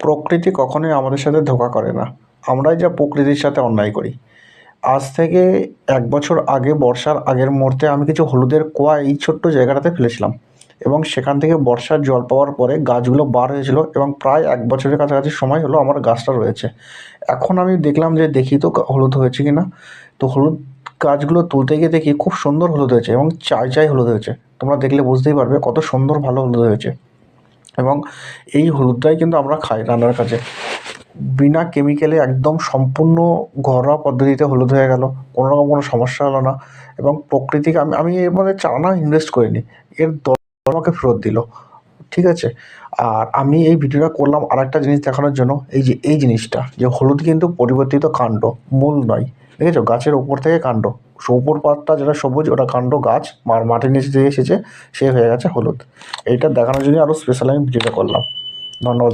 প্রকৃতি কখনোই আমাদের সাথে ধোকা করে না। আমরাই যা প্রকৃতির সাথে অন্যায় করি। আজ থেকে এক বছর আগে বর্ষার আগের মুহূর্তে আমি কিছু হলুদের কোয়া এই ছোট্ট জায়গাটাতে ফেলেছিলাম এবং সেখান থেকে বর্ষার জল পাওয়ার পরে গাছগুলো বার হয়েছিল এবং প্রায় এক বছরের কাছাকাছি সময় হলো আমার গাছটা রয়েছে। এখন আমি দেখলাম যে দেখি তো হলুদ হয়েছে কি না তো হলুদ গাছগুলো তুলতে গিয়ে দেখি খুব সুন্দর হলুদ হয়েছে এবং চাই চাই হলুদ হয়েছে। তোমরা দেখলে বুঝতেই পারবে কত সুন্দর ভালো হলুদ হয়েছে। এবং এই হলুদটাই কিন্তু আমরা খাই রান্নার কাজে। বিনা কেমিক্যালে একদম সম্পূর্ণ ঘরোয়া পদ্ধতিতে হলুদ হয়ে গেল কোনো রকম কোনো সমস্যা হলো না এবং প্রকৃতিকে আমি আমি এর মধ্যে চারানা ইনভেস্ট করিনি, এর দল আমাকে ফেরত দিল, ঠিক আছে? আর আমি এই ভিডিওটা করলাম আর একটা জিনিস দেখানোর জন্য, এই যে, এই জিনিসটা, যে হলুদ কিন্তু পরিবর্তিত কাণ্ড, মূল নয়। দেখেছ? গাছের ওপর থেকে কাণ্ড। ওপর পাতটা যেটা সবুজ, ওটা কাণ্ড গাছ। আর মাটির নিচে যে এসেছে, সে হয়ে গেছে হলুদ। এইটা দেখানোর জন্য আরও স্পেশাল আমি ভিডিওটা করলাম। ধন্যবাদ।